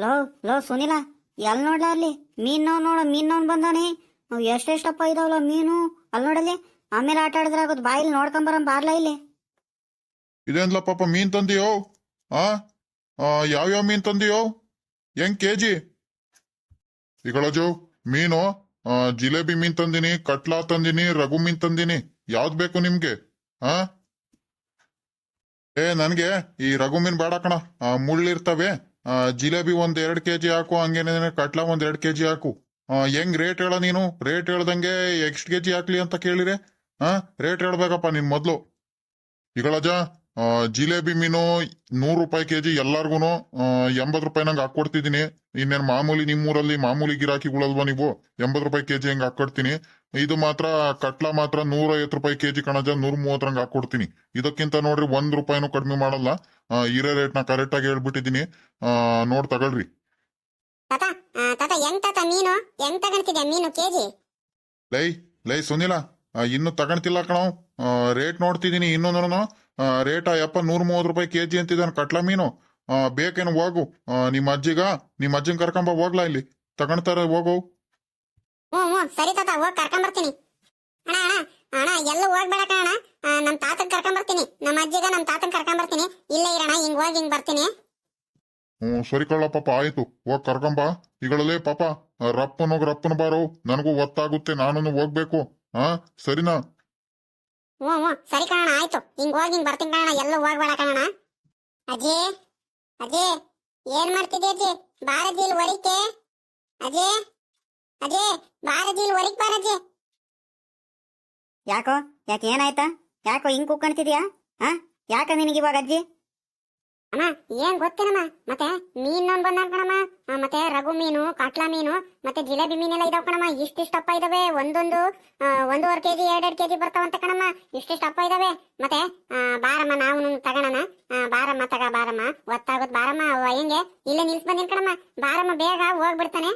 Low low Sunil ಎಲ್ಲಿ ನೋಡ್ಲ ಅಲ್ಲಿ ಮೀನ್ ನೋಡ್ ನೋಡ, ಮೀನ್ ನೋಡ್ ಬಂದಾನೆ. ನಾವ್ ಎಷ್ಟೆಷ್ಟಪ್ಪ ಇದಾವಲ್ಲ ಮೀನು? ಅಲ್ಲಿ ನೋಡಲ್ಲಿ? ಆಮೇಲೆ ಆಟ ಆಡಿದ್ರೆ ಆಗೋದು. ಬಾಯಿಲಿ ನೋಡ್ಕೊಂಬರಂ ಬಾರ್ಲ ಇಲ್ಲಿ. ಇದೇನ್ಲ ಪಾಪ ಮೀನ್ ತಂದಿಯೋ? ಆ? ಯಾವ್ಯಾವ ಮೀನ್ ತಂದಿಯೋ? ಹೆಂಗ್ ಕೆಜಿ? ಇಗಳಜು ಮೀನು. ಜಿಲೇಬಿ ಮೀನ್ ತಂದಿನಿ, ಕಟ್ಲಾ ತಂದಿನಿ, ರಘು ಮೀನ್ ತಂದಿನಿ. ಯಾವ್ದ್ ಬೇಕು ನಿಮ್ಗೆ? ಆ? ಏ, ನನ್ಗೆ ಈ ರಘು ಮೀನ್ ಬೇಡ ಕಣ. ಮುಳ್ಳಿರ್ತವೆ. ಜಿಲೇಬಿ ಒಂದ್ ಎರಡ್ ಕೆಜಿ ಹಾಕು ಹಂಗೇನೇನೆ ಕಟ್ಲಾ ಒಂದ್ ಎರಡ್ ಕೆಜಿ ಹಾಕು. ಆ, ಹೆಂಗ್ ರೇಟ್ ಹೇಳ ನೀನು? ರೇಟ್ ಹೇಳ್ದಂಗೆ ಎಷ್ಟ್ ಕೆಜಿ ಹಾಕ್ಲಿ ಅಂತ ಕೇಳಿರೆ? ಹಾ ರೇಟ್ ಹೇಳ್ಬೇಕಪ್ಪ ನೀನ್ ಮೊದ್ಲು. ಈಗಳಜ ಆ, ಜಿಲೇಬಿ ಮೀನು ನೂರು ರೂಪಾಯಿ ಕೆಜಿ ಎಲ್ಲಾರ್ಗುನು ಎಂಬತ್ ರೂಪಾಯಿ ನಂಗೆ ಹಾಕೊಡ್ತಿದ್ದೀನಿ ಇನ್ನೇನ್ ಮಾಮೂಲಿ ನಿಮ್ಮೂರಲ್ಲಿ ಮಾಮೂಲಿ ಗಿರಾಕಿಗಳಲ್ವಾ ನೀವು? ಎಂಬತ್ ರೂಪಾಯಿ ಕೆಜಿ ಹಂಗೆ ಹಾಕೊಡ್ತೀನಿ ಇದು ಮಾತ್ರ ಕಟ್ಲ ಮಾತ್ರ ನೂರ ಐವತ್ತು ರೂಪಾಯಿ ಕೆಜಿ ಕಣಜ ನೂರ ಮೂವತ್ತರಂಗ್ ಹಾಕೊಡ್ತೀನಿ ಇದಕ್ಕಿಂತ ನೋಡ್ರಿ ಒಂದ್ ರೂಪಾಯಿನೂ ಕಡಿಮೆ ಮಾಡಲ್ಲ. ಇರೋ ರೇಟ್ನ ಕರೆಕ್ಟ್ ಆಗಿ ಹೇಳ್ಬಿಟ್ಟಿದೀನಿ ಆ, ನೋಡ್ ತಗೊಳ್ರಿ. ಲೈ ಲೈ ಸುನಿಲ ಇನ್ನು ತಗೊಂತಿಲ್ಲ ಕಣವ್ ರೇಟ್ ನೋಡ್ತಿದೀನಿ ಇನ್ನೊಂದು ರೇಟ್ ಯಪ್ಪ ನೂರ ಮೂವತ್ ರೂಪಾಯಿ ಕೆಜಿ ಅಂತಿದ್ದಾನೆ ಕಟ್ಲ ಮೀನು. ಬೇಕೇನು ಹೋಗು. ನಿಮ್ಮ ಅಜ್ಜಿಗ ನಿಮ್ಮ ಅಜ್ಜನ್ ಕರ್ಕೊಂಬ ಹೋಗ್ಲಾ ಇಲ್ಲಿ. ತಗೊಂಡ್ತಾರೆ ಹೋಗು. ಹ್ಞೂ ಹ್ಞೂ ಸರಿ ತಾತ ಹೋಗಿ ಕರ್ಕೊಂಬರ್ತೀನಿ ಅಣ್ಣ ಅಣ್ಣ ಅಣ್ಣ ಎಲ್ಲ ಹೋಗ್ಬೇಡ ಕಣ ನಮ್ಮ ತಾತನ್ ಕರ್ಕೊಂಬರ್ತೀನಿ ನಮ್ಮ ಅಜ್ಜಿಗ ನಮ್ಮ ತಾತನ್ ಕರ್ಕೊಂಬರ್ತೀನಿ ಇಲ್ಲೇ ಇರೋಣ ಹಿಂಗ್ ಹೋಗಿ ಹಿಂಗ್ ಬರ್ತೀನಿ. ಹ್ಞೂ ಸರಿ ಕಳ್ಳ ಪಾಪ ಆಯ್ತು. ಹೋಗ್ ಕರ್ಕೊಂಬ ಈಗಳಲ್ಲೇ ಪಾಪ ಆ, ರಪ್ಪನ ಹೋಗ್ ರಪ್ಪನ್ ಬಾರೋ. ನನಗೂ ಒತ್ತಾಗುತ್ತೆ ನಾನು ಹೋಗ್ಬೇಕು. ಹಾ ಸರಿನಾ? ಹ್ಞೂ ಹ್ಞೂ ಸರಿ ಕಣ ಆಯ್ತು. ಹಿಂಗ್ ಹೋಗಿ ಹಿಂಗ್ ಬರ್ತೀನಿ ಕಣ ಎಲ್ಲ ಹೋಗ್ಬೇಡ ಕಣ ಅಜ್ಜಿ ಅಜ್ಜಿ ಏನ್ ಮಾಡ್ತಿದ್ದೆ ಅಜ್ಜಿ? ಬಾರಜ್ಜಿ ಇಲ್ಲಿ ಹೊರಿಕೆ? ಅಜ್ಜಿ ಅಜ್ಜಿ ಬಾರಜ್ಜಿ ಇಲ್ಲಿ ಬಾರದೆ. ಬಾರಜ್ಜಿ ಯಾಕೋ ಯಾಕೆ ಏನಾಯ್ತಾ? ಯಾಕೋ ಹಿಂಗ್ ಕುಕ್ಕಣ್ತಿದ್ಯಾ ಹಾ ಯಾಕ ನಿನಗೆ ಇವಾಗ ಅಜ್ಜಿ? ಅಮ್ಮ ಏನ್ ಗೊತ್ತೇನಮ್ಮ? ಮತ್ತೆ ಮೀನ್ ನೋಡ್ ಬಂದ ಕಣಮ್ಮ ಮತ್ತೆ ರಘು ಮೀನು ಕಾಟ್ಲಾ ಮೀನು ಮತ್ತೆ ಜಿಲೇಬಿ ಮೀನೆಲ್ಲ ಇದಾವ ಕಣಮ್ಮ. ಇಷ್ಟಿಷ್ಟಪ್ಪ ಇದಾವೆ. ಒಂದೊಂದು ಒಂದೂವರೆ ಕೆಜಿ ಎರಡೆರಡು ಕೆಜಿ ಬರ್ತಾವಂತ ಕಣಮ್ಮ. ಇಷ್ಟಿಷ್ಟಪ್ಪ ಇದಾವೆ. ಮತ್ತೆ ಬಾರಮ್ಮ ನಾವು ತಗೋಣ ಬಾರಮ್ಮ ತಗ ಬಾರಮ್ಮ. ಒತ್ತಾಗುತ್ತ ಬಾರಮ್ಮ. ಹೆಂಗೆ? ಇಲ್ಲೇ ನಿಲ್ಸ್ ಬಂದಿನ ಕಣಮ್ಮ. ಬಾರಮ್ಮ ಬೇಗ ಹೋಗ್ಬಿಡ್ತಾನೆ.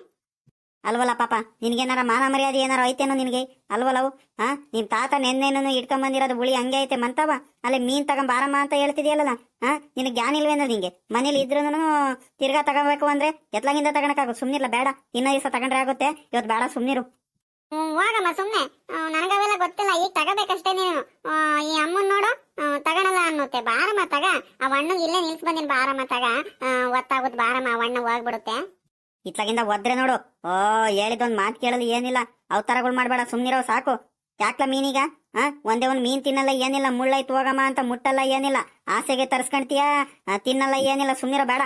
ಅಲ್ವಲ್ಲ ಪಾಪ? ನಿನ್ಗೇನಾರ ಮಾನ ಮರ್ಯಾದೆ ಏನಾರ ಐತೇನೋ ನಿನಗೆ? ಅಲ್ವಲ್ಲವು? ಹಾ ನಿಮ್ಮ ತಾತ ನೆನ್ನೆನೂ ಇಟ್ಕೊಂಬಂದಿರೋದು ಬಂದಿರೋದು ಬುಳಿ ಹಂಗೆ ಐತೆ ಮಂತವ? ಅಲ್ಲಿ ಮೀನ್ ತಗೊಂಡ್ ಬಾರಮ್ಮ ಅಂತ ಹೇಳ್ತಿದ್ಯಲ್ಲ ಹಾ ನಿನಗೆ ಜ್ಞಾನ ಇಲ್ವೇನೋ ನಿಂಗೆ? ಮನೇಲಿ ಇದ್ರೂ ತಿರ್ಗಾ ತಗೋಬೇಕು ಅಂದ್ರೆ ಎತ್ಲಾಗಿಂದ ತಗೊಳಕಾಗ ಸುಮ್ನಿರ್ಲ ಬೇಡ. ಇನ್ನೊಂದು ದಿವಸ ತಗೊಂಡ್ರೆ ಆಗುತ್ತೆ. ಇವತ್ತು ಬೇಡ ಸುಮ್ನಿರು. ಹೋಗಮ್ಮ ಸುಮ್ನೆ. ಆ, ನನಗವೆಲ್ಲ ಗೊತ್ತಿಲ್ಲ. ಈಗ ತಗೋಬೇಕಷ್ಟೇ ನೀನು. ಈ ಅಮ್ಮನ್ ನೋಡು. ಆ, ತಗೊಳಲ್ಲ ಅನ್ನುತ್ತೆ. ಬಾರಮ್ಮ ತಗ. ಆ ಅಣ್ಣಗ್ ಇಲ್ಲೇ ನಿಲ್ಸ್ ಬಂದಿನ ಬಾರಮ್ಮ ತಗ. ಆ, ಒತ್ತಾಗುತ್ ಬಾರಮ್ಮ ಆ ಹೋಗ್ಬಿಡುತ್ತೆ. ಇತ್ಲಾಗಿಂದ ಒದ್ರೆ ನೋಡು. ಓ ಹೇಳಿದೊಂದ್ ಮಾತು ಕೇಳಲು ಏನಿಲ್ಲ. ಅವತಾರಗಳು ಮಾಡ್ಬೇಡ, ಸುಮ್ನಿರೋ, ಸಾಕು. ಯಾಕ್ಲ ಮೀನೀಗ? ಆ, ಒಂದೇ ಒಂದು ಮೀನ್ ತಿನ್ನಲ್ಲ ಏನಿಲ್ಲ, ಮುಳ್ಳೈತ್ ಹೋಗಮ್ಮ ಅಂತ ಮುಟ್ಟಲ್ಲ ಏನಿಲ್ಲ. ಆಸೆಗೆ ತರ್ಸ್ಕೊಂತೀಯ ತಿನ್ನಲ್ಲ ಏನಿಲ್ಲ, ಸುಮ್ನಿರೋ, ಬೇಡ.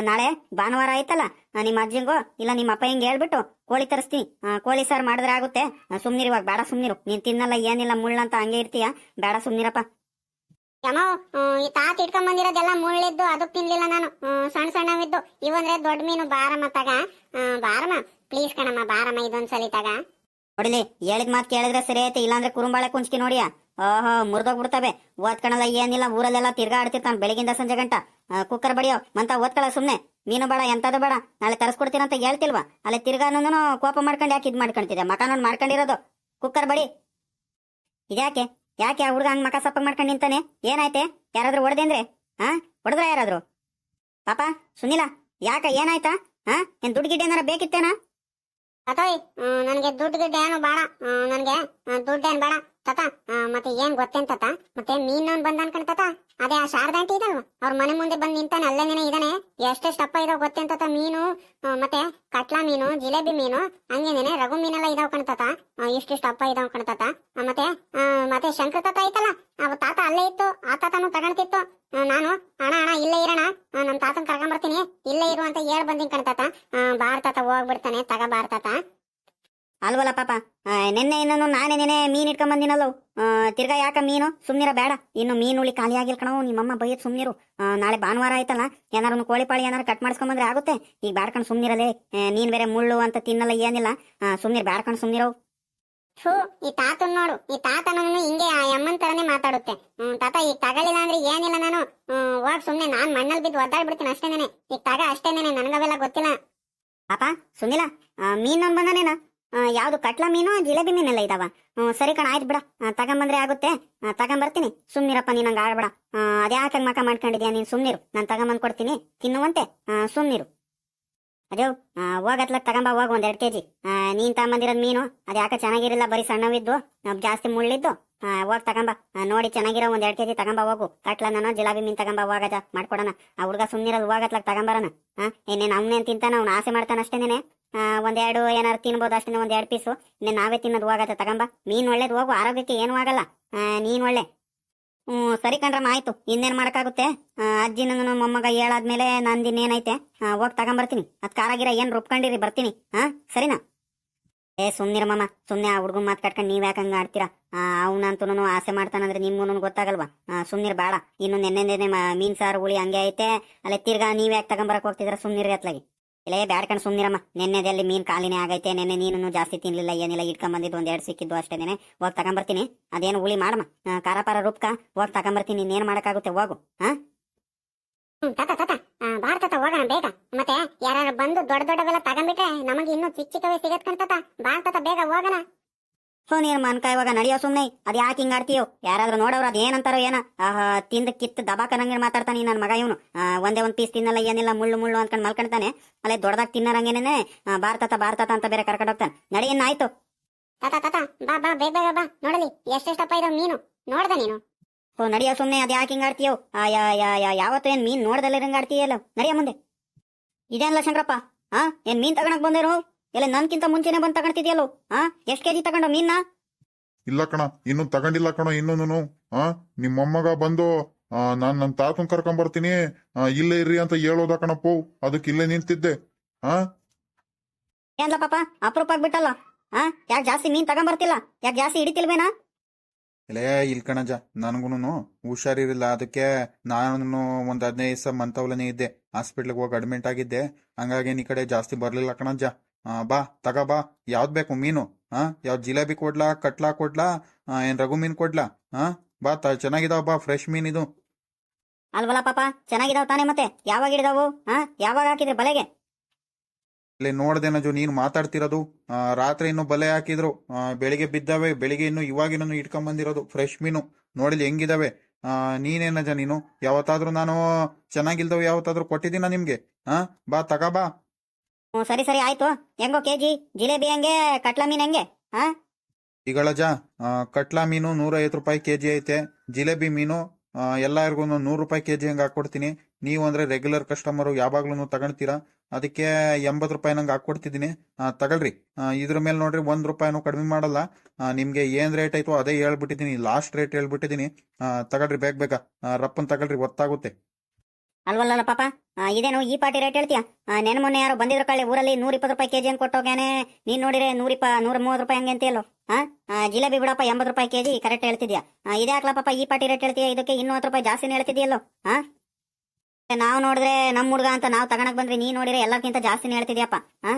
ನಾಳೆ ಭಾನುವಾರ ಆಯ್ತಲ್ಲ? ನಿಮ್ಮ ಅಜ್ಜಿಂಗೋ? ಇಲ್ಲ, ನಿಮ್ಮ ಅಪ್ಪ ಹಿಂಗೆ ಹೇಳ್ಬಿಟ್ಟು ಕೋಳಿ ತರಿಸ್ತೀನಿ. ಕೋಳಿ ಸಾರು ಮಾಡಿದ್ರೆ ಆಗುತ್ತೆ. ಸುಮ್ನಿರು ಇವಾಗ, ಬೇಡ ಸುಮ್ಮನಿರು ನೀನ್ ತಿನ್ನಲ್ಲ ಏನಿಲ್ಲ ಮುಳ್ಳಂತ ಹಂಗೆ ಇರ್ತೀಯ? ಬೇಡ ಸುಮ್ನಿರಪ್ಪ. ಯಮೋ ಈ ತಾತ ಇಟ್ಕೊಂಡ್ ಬಂದಿರೋದೆಲ್ಲ ಮುಳ್ಳಿದ್ದು ಅದು ತಿನ್ಲಿಲ್ಲ ನಾನು. ಸಣ್ಣ ಸಣ್ಣವಿದ್ದು. ಇವಂದ್ರೆ ದೊಡ್ಡ ಮೀನು ಬಾರಮ್ಮ ತಗ. ಬಾರಮ್ಮ. ಪ್ಲೀಸ್ ಕಣಮ್ಮ, ಬಾರಮ್ಮ ಇದೊಂದ್ಸಲಿ ತಗ. ನೋಡಿಲಿ ಹೇಳಿದ ಮಾತು ಕೇಳಿದ್ರೆ ಸರಿ ಐತೆ, ಇಲ್ಲಾಂದ್ರೆ ಕುರುಂಬಾಳೆ ಕುಂಚ್ಕಿ ನೋಡಿಯ? ಓಹೋ, ಮುರಿದೋಗ್ಬಿಡ್ತವೆ. ಓದ್ಕಣಲ್ಲ ಏನಿಲ್ಲ, ಊರಲ್ಲೆಲ್ಲ ತಿರ್ಗಾ ಆಡ್ತಿರ್ತಾನೆ ಬೆಳಗಿಂದ ಸಂಜೆ ಗಂಟ. ಕುಕ್ಕರ್ ಬಡಿಯೋ, ಮಂತ ಓದ್ಕಳ ಸುಮ್ನೆ. ಮೀನು ಬೇಡ, ಎಂತದ್ದು ಬೇಡ. ನಾಳೆ ತರಿಸ್ಕೊಡ್ತೀನಂತ ಹೇಳ್ತಿಲ್ವಾ? ಅಲ್ಲಿ ತಿರ್ಗಾನು ಕೋಪ ಮಾಡ್ಕೊಂಡು ಯಾಕೆ ಇದ್ ಮಾಡ್ಕೊಂತಿದ್ದೆ ನೋಡಿ ಮಾಡ್ಕೊಂಡಿರೋದು. ಕುಕ್ಕರ್ ಬಡಿ. ಇದ್ಯಾಕೆ? ಯಾಕೆ ಆ ಹುಡುಗ ಹಂಗ್ ಮಕ ಸಪ್ಪ ಮಾಡ್ಕೊಂಡು ನಿಂತಾನೆ? ಏನಾಯ್ತೆ? ಯಾರಾದ್ರೂ ಹೊಡೆದೇಂದ್ರೆ ಹಾ? ಹೊಡೆದ್ರ ಯಾರಾದ್ರು? ಪಾಪ, ಸುನಿಲ, ಯಾಕ, ಏನಾಯ್ತಾ? ಹಾ? ಏನ್ ದುಡ್ಡು ಗಿಡ್ಡ ಏನಾರ ಬೇಕಿತ್ತೇನಾ? ಅತೋಯ್ ನನಗೆ ದುಡ್ಡು ಗಿಡ್ಡೆ ಏನು ಬೇಡ. ನನಗೆ ದುಡ್ಡೇನು ಬೇಡ. ತಾತ ಮತ್ತೆ ಏನ್ ಗೊತ್ತೇನ್ ತಾತ? ಮತ್ತೆ ಮೀನ್ ಬಂದ ಅನ್ಕೊಂಡ್ ತಾತ. ಅದೇ ಆ ಶಾರದಾ ಅಂಟಿ ಇದಲ್ವ? ಅವ್ರ ಮನೆ ಮುಂದೆ ಬಂದ್ ನಿಂತಾನೆ ಅಲ್ಲೇನೇನೆ ಇದಾನೆ. ಎಷ್ಟೆಷ್ಟು ಅಪ್ಪ ಇದಾವ ಗೊತ್ತೇನ್ ತಾತ? ಮೀನು ಮತ್ತೆ ಕಟ್ಲಾ ಮೀನು, ಜಿಲೇಬಿ ಮೀನು ಹಂಗೇನೇನೆ ರಘು ಮೀನೆಲ್ಲ ಇದಾವ್ ಕಣ್ತಾತ ಇಷ್ಟಿಷ್ಟು ಅಪ್ಪ ಇದಾವ್ ಕಣ್ತಾತ ಮತ್ತೆ ಮತ್ತೆ ಶಂಕರ್ ತಾತ ಐತಲ್ಲ? ಅವ್ ತಾತ ಅಲ್ಲೇ ಇತ್ತು. ಆ ತಾತನು ತಗೊಂಡ್ತಿತ್ತು. ನಾನು, ಅಣ್ಣ ಅಣ್ಣ, ಇಲ್ಲೇ ಇರೋಣ. ನಮ್ ತಾತನ್ ಕರ್ಕೊಂಬರ್ತೀನಿ. ಇಲ್ಲೇ ಇರು ಅಂತ ಹೇಳ್ ಬಂದಿನ್ ಕಣ್ತಾತ ಬಾರ್ ತಾತ, ಹೋಗ್ಬಿಡ್ತಾನೆ. ತಗ ಬಾರ್ ತಾತ. ಅಲ್ವಲ್ಲ ಪಾಪ. ನೆನ್ನೆ ಇನ್ನೊಂದು ನಾನೇ ನೆನೆ ಮೀನ್ ಇಟ್ಕೊಂಡ್ ಬಂದಿನಲ್ಲ. ಆ, ತಿರ್ಗಾ ಯಾಕ ಮೀನು? ಸುಮ್ನಿರ ಬೇಡ. ಇನ್ನು ಮೀನು ಉಳಿ ಖಾಲಿ ಆಗಿಲ್ ಕಣವು ನಿಮ್ಮಮ್ಮ ಬೈಯತ್ ಸುಮ್ನಿರು. ನಾಳೆ ಭಾನುವಾರ ಆಯ್ತಲ್ಲ ಏನಾರು ಕೋಳಿಪಾಳಿ ಕೋಳಿ ಪಾಳಿ ಏನಾರು ಕಟ್ ಮಾಡಿಸ್ಕೊಂಬಂದ್ರೆ ಆಗುತ್ತೆ. ಈಗ ಬ್ಯಾಡ್ಕೊಂಡು ಸುಮ್ನಿರಲೇ. ನೀನ್ ಬೇರೆ ಮುಳ್ಳು ಅಂತ ತಿನ್ನಲ್ಲ ಏನಿಲ್ಲ. ಸುಮ್ನಿರ್ ಬ್ಯಾಡ್ಕೊಂಡು ಸುಮ್ನಿರೋ. ಥೂ ಈ ತಾತನ್ ನೋಡು. ಈ ತಾತನೂ ಹಿಂಗೆ ಆ ಅಮ್ಮನ್ ತರನೇ ಮಾತಾಡುತ್ತೆ. ತಾತ ಈಗ ತಗೊಳ್ಳಿಲ್ಲ ಅಂದ್ರೆ ಏನಿಲ್ಲ ನಾನು. ಹೋಗ್ ಸುಮ್ನೆ ನಾನ್ ಮಣ್ಣಲ್ಲಿ ಬಿದ್ದು ಒದ್ದಾಡ್ಬಿಡ್ತೀನಿ ಅಷ್ಟೇನೇನೆ. ಈಗ ತಗ ಅಷ್ಟೇನೇನೆ ನನಗವೆಲ್ಲ ಗೊತ್ತಿಲ್ಲ. ಪಾಪ ಸುನಿಲ ಮೀನ್ ನಮ್ ಬಂದನೇನ? ಯಾವ್ದು ಕಟ್ಲಾ ಮೀನು, ಜಿಲೇಬಿ ಮೀನೆಲ್ಲ ಇದಾವ. ಸರಿ ಕಣ, ಆಯ್ತು ಬಿಡ. ತಗೊಂಬಂದ್ರೆ ಆಗುತ್ತೆ. ತಗೊಂಬರ್ತೀನಿ. ಸುಮ್ನಿರಪ್ಪ, ನೀನ್ ಹಂಗ ಆಡ್ಬೇಡ ಅದ್ಯಾಕೆ ಮಕ ಮಾಡ್ಕೊಂಡಿದ್ಯಾ? ನೀನ್ ಸುಮ್ನಿರು. ನಾನ್ ತಗೊಂಬಂದ್ ಕೊಡ್ತೀನಿ. ತಿನ್ನುವಂತೆ. ಸುಮ್ನಿರು. ಅದೇವ್ ಹೋಗತ್ಲಕ್ ತಗೊಂಬ, ಹೋಗ್ ಒಂದ್ ಎರಡ್ ಕೆಜಿ. ನೀನ್ ತಗೊಂಬಂದಿರೋದ್ ಮೀನು ಅದ್ ಚೆನ್ನಾಗಿರಲ್ಲ ಚೆನ್ನಾಗಿರಿಲ್ಲ ಬರೀ ಸಣ್ಣವಿದ್ದು ಜಾಸ್ತಿ ಮುಳ್ಳಿದ್ದು. ಹೋಗ್ ತಗೊಂಬ. ನೋಡಿ ಚೆನ್ನಾಗಿರೋ ಒಂದ್ ಎರಡು ಕೆಜಿ ತಗೊಂಬ ಹೋಗು. ಕಟ್ಲ ನಾನು ಜಿಲಾಬಿ ಮೀನ್ ತಗೊಂಬ ಹೋಗದ ಮಾಡ್ಕೊಡೋಣ. ಆ ಹುಡುಗ ಸುಮ್ನಿರಲ್ ಹೋಗತ್ಲಕ್ ತಗೊಂಬರಣ ಇನ್ನೇನ್ ಅವ್ನೇನ್ ತಿಂತಾನ ಅವ್ನು ಆಸೆ ಮಾಡ್ತಾನ ಅಷ್ಟೇನೆ ಒಂದೆರಡು ಏನಾರು ತಿನ್ಬೋದು ಅಷ್ಟೇ ಒಂದ್ ಎರಡು ಪೀಸು. ಇನ್ನೇ ನಾವೇ ತಿನ್ನೋದು ಹೋಗತ್ತೆ ತಗೊಂಬ. ಮೀನ್ ಒಳ್ಳೇದ್ ಹೋಗು ಆರೋಗ್ಯಕ್ಕೆ ಏನು ಆಗಲ್ಲ. ನೀನ್ ಒಳ್ಳೆ. ಹ್ಮ್ ಸರಿ ಕಣ್ರಮ್ಮ ಆಯ್ತು. ಇನ್ನೇನ್ ಮಾಡಕ್ಕಾಗುತ್ತೆ? ಆ, ಅಜ್ಜಿ ನನ್ನ ಮೊಮ್ಮಗ ಹೇಳಾದ್ಮೇಲೆ ನಂದಿನ್ನೇನೈತೆ ಹೋಗಿ ತಗೊಂಬರ್ತೀನಿ. ಅದ್ ಕಾರಾಗಿರ ಏನ್ ರುಬ್ಕೊಂಡಿರಿ ಬರ್ತೀನಿ. ಹ ಸರಿನಾ? ಏ ಸುಮ್ನಿರಮ್ಮ ಸುಮ್ನೆ ಆ ಹುಡುಗ ಮಾತ್ ಕಟ್ಕೊಂಡು ನೀವ್ ಯಾಕಂಗ ಆಡ್ತೀರಾ? ಅವನಂತೂ ಆಸೆ ಮಾಡ್ತಾನಂದ್ರೆ ನಿಮ್ಗೂ ಗೊತ್ತಾಗಲ್ವಾ? ಸುಮ್ನಿರ್ ಬೇಡ ಇನ್ನು ನೆನ್ನೆ ಮೀನ್ ಸಾರು ಹುಳಿ ಹಂಗೆ ಐತೆ. ಅಲ್ಲೇ ತಿರ್ಗಾ ನೀವ್ ಯಾಕೆ ತಗೊಂಬರಕ್ ಹೋಗ್ತಿದ್ರ? ಸುಮ್ನಿರಿ ಅತ್ಲಾಗಿ ಇಲ್ಲೇ ಬ್ಯಾಡ್ಕಂಡ್ ಸುಮ್ನಿರಮ್ಮ ನೆನ್ನೆದಲ್ಲಿ ಮೀನ್ ಕಾಲಿನೇ ಆಗೈತೆ. ನೆನ್ನೆ ನೀನು ಜಾಸ್ತಿ ತಿನ್ಲಿಲ್ಲ, ಏನಿಲ್ಲ ಇಟ್ಕೊಂಡ್ ಬಂದಿದ್ದು ಒಂದ್ ಎರಡು ಸಿಕ್ಕಿದ್ದು ಅಷ್ಟೇನೆ ಹೋಗಿ ತಗೊಂಬರ್ತೀನಿ. ಅದೇನು ಹುಳಿ ಮಾಡಮ್ಮ. ಕಾರಪಾರ ಖಾರ ಹೋಗ್ ತಗೊಂಬರ್ತೀನಿ ಹೋಗಿ ತಗೊಂಬರ್ತೀನಿ. ಇನ್ನೇನ್ ಮಾಡಕ್ಕಾಗುತ್ತೆ? ಹೋಗು. ಹಾ ತಾತ ತಾತ. ತಾತ ಹೋಗೋಣ ಬೇಗ. ಮತ್ತೆ ಯಾರು ಬಂದು ದೊಡ್ಡ ದೊಡ್ಡವೆಲ್ಲ ತಗೊಂಡ್ಬಿಟ್ರೆ ನಮಗೆ ಇನ್ನೂ ಚಿಕ್ಕ ಚಿಕ್ಕವೇ ಸಿಗತ್ ಕಣ್ತತ ಭಾರತ ಬೇಗ ಹೋಗೋಣ. ಸೊ ನೀನ್ ಮನ್ಕ ಇವಾಗ ನಡೆಯೋ ಸುಮ್ನೆ. ಅದ್ ಯಾಕೆ ಹಿಂಗ್ ಆಡ್ತೀಯೋ? ಯಾರಾದ್ರೂ ನೋಡವ್ರ ಅದ್ ಏನಂತಾರೋ ಏನ. ಆಹಾ ತಿಂದ ಕಿತ್ತು ದಬಾಕನಂಗೆ ಮಾತಾಡ್ತಾನೆ ನನ್ನ ಮಗ ಇವನು. ಒಂದೇ ಒಂದ್ ಪೀಸ್ ತಿನ್ನಲ್ಲ ಏನಿಲ್ಲ ಮುಳ್ಳು ಮುಳ್ಳು ಅನ್ಕೊಂಡ್ ಮಲ್ಕೊಂತಾನೆ ಅಲ್ಲೇ ದೊಡ್ಡದಾಗ ತಿನ್ನರಂಗೇನೆ ಭಾರತತ ಭಾರತತ ಅಂತ ಬೇರೆ ಕರ್ಕೊಂಡು ಹೋಗ್ತಾನೆ. ನಡೆಯನ್ನ ಆಯ್ತು. ತಾತ ತಾತ ಬಾ ಬಾ ಬೇಗ ಬಾ. ನೋಡಲಿ ಎಷ್ಟೆಷ್ಟಪ್ಪ ಇದಾವ ಮೀನು. ನೋಡ್ದ ನೀನು? ಓ ನಡಿಯ ಸುಮ್ಮನೆ ಅದ್ ಯಾಕೆ ಹಿಂಗ್ ಆಯಾ ಯಾ ಯಾ ಯಾವತ್ತು ಏನ್ ಮೀನ್ ನೋಡ್ದಲ್ಲ ಹಿಂಗ್ ಆಡ್ತೀಯಲ್ಲ? ನಡಿಯ ಮುಂದೆ. ಇದೇನಲ್ಲ ಶಂಕರಪ್ಪ? ಹಾ ಏನ್ ಮೀನ್ ತಗೊಳಕ್ ಬಂದಿರೋ ಎಲ್ಲ ನನ್ಕಿಂತ ಮುಂಚೆನೆ ಬಂದ್ ತಗೊಂಡ್ತಿದ್ಯಲ್ಲೋ? ಹಾ ಎಷ್ಟ್ ಕೆಜಿ ತಗೊಂಡ ಮೀನ್ನ? ಇಲ್ಲ ಕಣ ಇನ್ನು ತಗೊಂಡಿಲ್ಲ ಕಣ ಇನ್ನೂನು ಆ ನಿಮ್ಮ ಮೊಮ್ಮಗ ಬಂದು ನಾನ್ ನನ್ನ ತಾತನ್ ಕರ್ಕೊಂಡ್ ಬರ್ತೀನಿ ಇಲ್ಲೇ ಇರ್ರಿ ಅಂತ ಹೇಳೋದ ಕಣಪ್ಪು ಅದಕ್ಕೆ ಇಲ್ಲೇ ನಿಂತಿದ್ದೆ. ಹಾ ಏನ್ಲ ಪಾಪ ಅಪರೂಪ ಆಗ್ಬಿಟ್ಟಲ್ಲ ಹಾ ಯಾಕೆ ಜಾಸ್ತಿ ಮೀನ್ ತಗೊಂಬರ್ತಿಲ್ಲ? ಯಾಕೆ ಜಾಸ್ತಿ ಹಿಡಿತಿಲ್ವೇನಾ? ಇಲ್ಲೇ ಇಲ್ ಕಣಜ ನನಗೂನು ಹುಷಾರಿರಲಿಲ್ಲ. ಅದಕ್ಕೆ ನಾನು ಒಂದ್ ಹದಿನೈದು ದಿವಸ ಮಂತವಲನೇ ಇದ್ದೆ. ಹಾಸ್ಪಿಟ್ಲಿಗೆ ಹೋಗಿ ಅಡ್ಮಿಟ್ ಆಗಿದ್ದೆ. ಹಂಗಾಗಿ ಈ ಕಡೆ ಜಾಸ್ತಿ ಬರ್ಲಿಲ್ಲ ಕಣಜ್ಜ ಆ, ಬಾ ತಗ ಬಾ. ಯಾವ್ದ್ ಬೇಕು ಮೀನು? ಹಾ ಯಾವ್ದ್ ಜಿಲೇಬಿ ಕೊಡ್ಲಾ ಕಟ್ಲಾ ಕೊಡ್ಲಾ ಏನ್ ರಘು ಮೀನ್ ಕೊಡ್ಲಾ? ಹಾ ಬಾ ತ ಚೆನ್ನಾಗಿದಾವ ಬಾ ಫ್ರೆಶ್ ಮೀನ್ ಇದು ಅಲ್ವಲ್ಲ ಪಾಪ ಚೆನ್ನಾಗಿದಾವ ತಾನೇ ಮತ್ತೆ? ಯಾವಾಗ ಹಿಡಿದಾವು? ಹಾ ಯಾವಾಗ ಹಾಕಿದ್ರೆ ಬಲೆಗೆ? ಇಲ್ಲಿ ನೋಡ್ದೇನಜು ನೀನು ಮಾತಾಡ್ತಿರೋದು. ರಾತ್ರಿ ಇನ್ನು ಬಲೆ ಹಾಕಿದ್ರು. ಬೆಳಿಗ್ಗೆ ಬಿದ್ದಾವೆ. ಬೆಳಿಗ್ಗೆ ಇನ್ನು ಇವಾಗಿನೂ ಇಟ್ಕೊಂಡ್ ಬಂದಿರೋದು. ಫ್ರೆಶ್ ಮೀನು. ನೋಡಿಲಿ ಹೆಂಗಿದಾವೆ. ಆ, ನೀನೇನಜ ನೀನು. ಯಾವತ್ತಾದ್ರೂ ನಾನು ಚೆನ್ನಾಗಿಲ್ದವ್ ಯಾವತ್ತಾದ್ರೂ ಕೊಟ್ಟಿದ್ದೀನ ನಿಮ್ಗೆ? ಹಾ ಬಾ ತಗ ಬಾ. ಸರಿ ಸರಿ ಆಯ್ತು. ಹೆಂಗೋ ಕೆಜಿ? ಜಿಲೇಬಿ ಹೆಂಗೆ? ಕಟ್ಲ ಮೀನ್ ಹೆಂಗೆ? ಹಾ ಈಗಳಜ ಕಟ್ಲಾ ಮೀನು ನೂರ ಐವತ್ತು ರೂಪಾಯಿ ಕೆಜಿ ಐತೆ. ಜಿಲೇಬಿ ಮೀನು ಎಲ್ಲರಿಗೂ ನೂರು ರೂಪಾಯಿ ಕೆಜಿ ಹಂಗೆ ಹಾಕೊಡ್ತೀನಿ ನೀವು ಅಂದ್ರೆ ರೆಗ್ಯುಲರ್ ಕಸ್ಟಮರು ಯಾವಾಗ್ಲೂ ತಗೊಳ್ತೀರಾ ಅದಕ್ಕೆ ಎಂಬತ್ತು ರೂಪಾಯಿ ನಂಗೆ ಹಾಕೊಡ್ತಿದ್ದೀನಿ ಆ, ತಗೊಳ್ರಿ. ಇದ್ರ ಮೇಲೆ ನೋಡ್ರಿ ಒಂದ್ ರೂಪಾಯಿನೂ ಕಡಿಮೆ ಮಾಡಲ್ಲ. ನಿಮಗೆ ಏನ್ ರೇಟ್ ಐತೋ ಅದೇ ಹೇಳ್ಬಿಟ್ಟಿದ್ದೀನಿ. Last rate ಹೇಳ್ಬಿಟ್ಟಿದ್ದೀನಿ. ತಗೊಳ್ರಿ ಬೇಗ ಬೇಗ. ರಪ್ಪನ್ ತಗೊಳ್ರಿ ಗೊತ್ತಾಗುತ್ತೆ. ಅಲ್ವಲ್ಲ ಪಾಪ ಇದೇನು ಈ ಪಾಟಿ ರೇಟ್ ಹೇಳ್ತೀಯ? ನೆನ ಮೊನ್ನೆ ಯಾರು ಬಂದಿದ್ರು ಕಳ್ಳಿ ಊರಲ್ಲಿ ನೂರ ಇಪ್ಪತ್ತು ರೂಪಾಯಿ ಕೆಜಿ ಅಂತ ಕೊಟ್ಟೋಗ್ಯಾನೆ. ನೀನ್ ನೋಡಿದ್ರೆ ನೂರಿಪ್ಪ ನೂರ ಮೂವತ್ತು ರೂಪಾಯಿ ಹಂಗೆ ಹಾ ಆ, ಜಿಲೇಬಿ ಬಿಡಪ್ಪ ಎಂಬತ್ತು ರೂಪಾಯಿ ಕೆಜಿ ಕರೆಕ್ಟ್ ಹೇಳ್ತಿದ್ಯಾ? ಇದೇ ಹಾಕ್ಲಾ ಪಾಪ ಈ ಪಾಟಿ ರೇಟ್ ಹೇಳ್ತೀಯ? ಇದಕ್ಕೆ ಇನ್ನೂ ಹತ್ತು ರೂಪಾಯಿ ಜಾಸ್ತಿನೇ ಹೇಳ್ತಿದ್ಯಲ್ಲೋ? ಹಾ ನಾವು ನೋಡಿದ್ರೆ ನಮ್ಮ ಹುಡುಗ ಅಂತ ನಾವು ತಗೊಳಕ್ ಬಂದ್ರೆ ನೀ ನೋಡಿದ್ರೆ ಎಲ್ಲಕ್ಕಿಂತ ಜಾಸ್ತಿನೇ ಹೇಳ್ತಿದ್ಯಪ್ಪ ಹಾ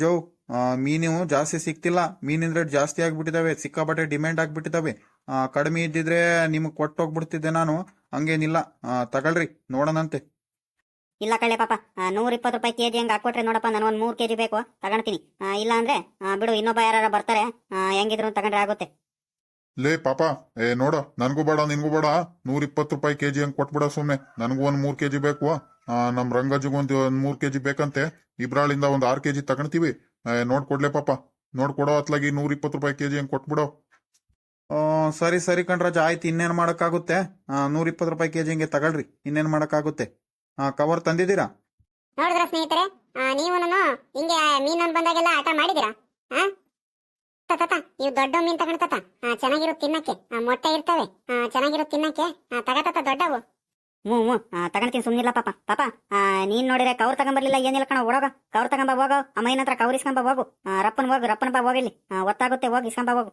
ಜೋ ಆ, ಮೀನು ಜಾಸ್ತಿ ಸಿಕ್ತಿಲ್ಲ ಮೀನಿನ ರೇಟ್ ಜಾಸ್ತಿ ಆಗ್ಬಿಟ್ಟಿದಾವೆ ಸಿಕ್ಕಾಪಟ್ಟೆ ಡಿಮ್ಯಾಂಡ್ ಆಗ್ಬಿಟ್ಟಿದಾವೆ. ಕಡಿಮೆ ಇದ್ದಿದ್ರೆ ನಿಮಗೆ ಕೊಟ್ಟೋಗ್ಬಿಡ್ತಿದ್ದೆ ನಾನು ಹಂಗೇನಿಲ್ಲ ತಗೊಳ್ರಿ ನೋಡೋಣಂತೆ. ಇಲ್ಲ ಕಳೆ ಪಾಪ ನೂರ ಇಪ್ಪತ್ತು ರೂಪಾಯಿ ಕೆಜಿ ಹಂಗೆ ಹಾಕೊಟ್ರೆ ನೋಡಪ್ಪ ನಾನು ಒಂದು ಮೂರು ಕೆಜಿ ಬೇಕು ತಗೊಳ್ತೀನಿ. ಇಲ್ಲ ಅಂದ್ರೆ ಬಿಡು ಇನ್ನೊಬ್ಬ ಯಾರು ಬರ್ತಾರೆ ಹೆಂಗಿದ್ರು ತಗೊಂಡ್ರೆ ಆಗುತ್ತೆ. ಲೇ ಪಾಪ ಏ ನೋಡ ನನ್ಗೂ ಬೇಡ ನಿನ್ಗೂ ಬೇಡ. ನೂರ ಇಪ್ಪತ್ತು ರೂಪಾಯಿ ಕೆಜಿ ಹಂಗ್ ಕೊಟ್ಬಿಡ ಸುಮ್ನೆ. ನನಗೂ ಒಂದ್ ಮೂರ್ ಕೆಜಿ ಬೇಕು. ಆ, ನಮ್ ರಂಗಜ್ಜಿಗೂ ಒಂದ್ ಒಂದ್ ಮೂರ್ ಕೆಜಿ ಬೇಕಂತೆ. ಇಬ್ರಾಳಿಂದ ಒಂದ್ ಆರ್ ಕೆಜಿ ತಗೊಂತೀವಿ ನೋಡ್ಕೊಡ್ಲೆ ಪಾಪ. ನೋಡ್ಕೊಡೋ ಅತ್ಲಾಗಿ ನೂರ ಇಪ್ಪತ್ತು ರೂಪಾಯಿ ಕೆಜಿ ಹಂಗ್ ಕೊಟ್ಬಿಡೋ. ಆ, ಸರಿ ಸರಿ ಕಣ್ರಾಜ ಆಯ್ತು ಇನ್ನೇನು ಮಾಡೋಕ್ಕಾಗುತ್ತೆ? ನೂರ ಇಪ್ಪತ್ತು ರೂಪಾಯಿ ಕೆಜಿ ಹಿಂಗೆ ತಗೊಳ್ರಿ. ಇನ್ನೇನು ಮಾಡೋಕ್ಕಾಗುತ್ತೆ? ಕವರ್ ತಂದಿದ್ದೀರಾ? ನೋಡಿದ್ರ ಸ್ನೇಹಿತರೆ? ನೀವು ಹಿಂಗೆ ಮೀನೊಂದು ಬಂದಾಗೆಲ್ಲ ಆಟ ಮಾಡಿದಿರಾ ತಾತ ಇವು ದೊಡ್ಡ ಮೀನ್ ತಗೊಂಡ್ತಾತ ಚೆನ್ನಾಗಿರೋ ತಿನ್ನಕ್ಕೆ. ಮೊಟ್ಟೆ ಇರ್ತವೆ. ಚೆನ್ನಾಗಿರೋ ತಿನ್ನಕ್ಕೆ. ತಗತಾತ ದೊಡ್ಡವು. ಹ್ಞೂ ಹ್ಞೂ ತಗೊಂಡ್ತೀನಿ ಸುಮ್ಮನಿಲ್ಲ ಪಾಪ. ಪಾಪ ನೀನ್ ನೋಡಿದ್ರೆ ಕವ್ರು ತಗೊಂಬರ್ಲಿಲ್ಲ ಏನಿಲ್ಲ ಕಣ ಓಡೋಗ ಕವ್ರು ತಗೊಂಬ ಹೋಗೋ. ಅಮ್ಮ ಏನತ್ರ ಕವ್ರು ಇಸ್ಕೊಂಬ ಹೋಗು. ರಪ್ಪನ್ ಹೋಗು, ರಪ್ಪನ್ ಬಾ ಹೋಗಿಲ್ಲಿ ಒತ್ತಾಗುತ್ತೆ, ಹೋಗಿ ಇಸ್ಕೊಂಬ ಹೋಗು.